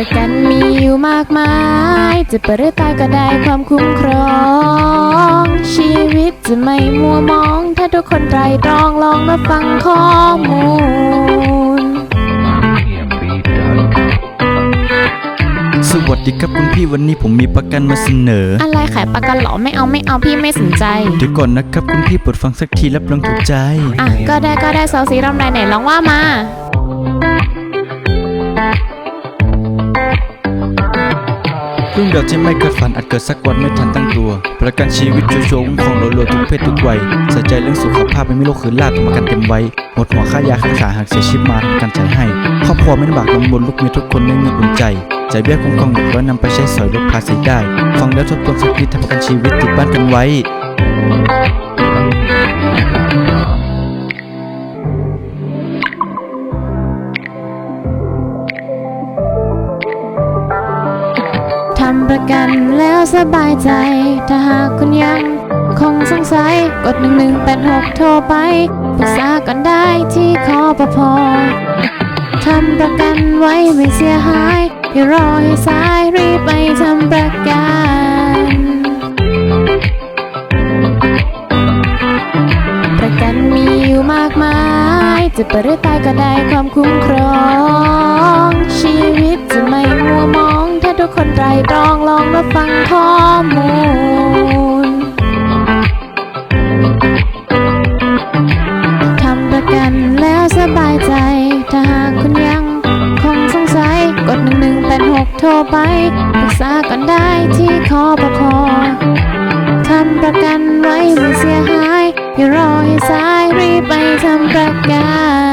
ประกันมีอยู่มากมาย จะเปิดหรือตายก็ได้ความคุ้มครอง ชีวิตจะไม่มัวมอง ถ้าทุกคนไตรตรองลองมาฟังข้อมูล สวัสดีครับคุณพี่วันนี้ผมมีประกันมาเสนอ อะไรขายประกันเหรอไม่เอาไม่เอาพี่ไม่สนใจ เดี๋ยวก่อนนะครับคุณพี่โปรดฟังสักทีรับรองถูกใจ อะ ก็ได้ก็ได้ซอสีรำไรไหนลองว่ามา เรื่องราวที่ไม่คาดฝันอาจเกิดสักวันไม่ทันตั้งตัว ประกันชีวิตชัวร์ๆคุ้มครองเรารวยทุกเพศทุกวัยใส่ใจเรื่องสุขภาพไม่มีโรคขืนลาดทำกันเต็มไว้ หมดหัวค่ายาค่ารักษาหากเสียชีวิตมาทำการใช้ให้ ครอบครัวไม่ลำบากลำบนลูกเมียทุกคนได้เงินอุ่นใจใจายเบี้ยคุ้มครองเด็กร้อยนำไปใช้สอยลดภาษีได้ ฟังแล้วทบทวนสักนิทำประกันชีวิตติดบ้านกันไว้ ประกันแล้วสบายใจ ถ้าหากคุณยังคงสงสัยกด 1186 โทรไปปรึกษากันได้ที่คอปพทำประกันไว้ไม่เสียหาย อย่ารอให้สายรีบไปทำประกันประกันมีอยู่มากมาย จะเปิดหรือตายก็ได้ความคุ้มครอง ชีวิตจะไม่มัวมอง โทรไปปรึกษากันได้ที่คอปคอทำประกันไว้ไม่เสียหาย อย่ารอให้สายรีบไปทำประกัน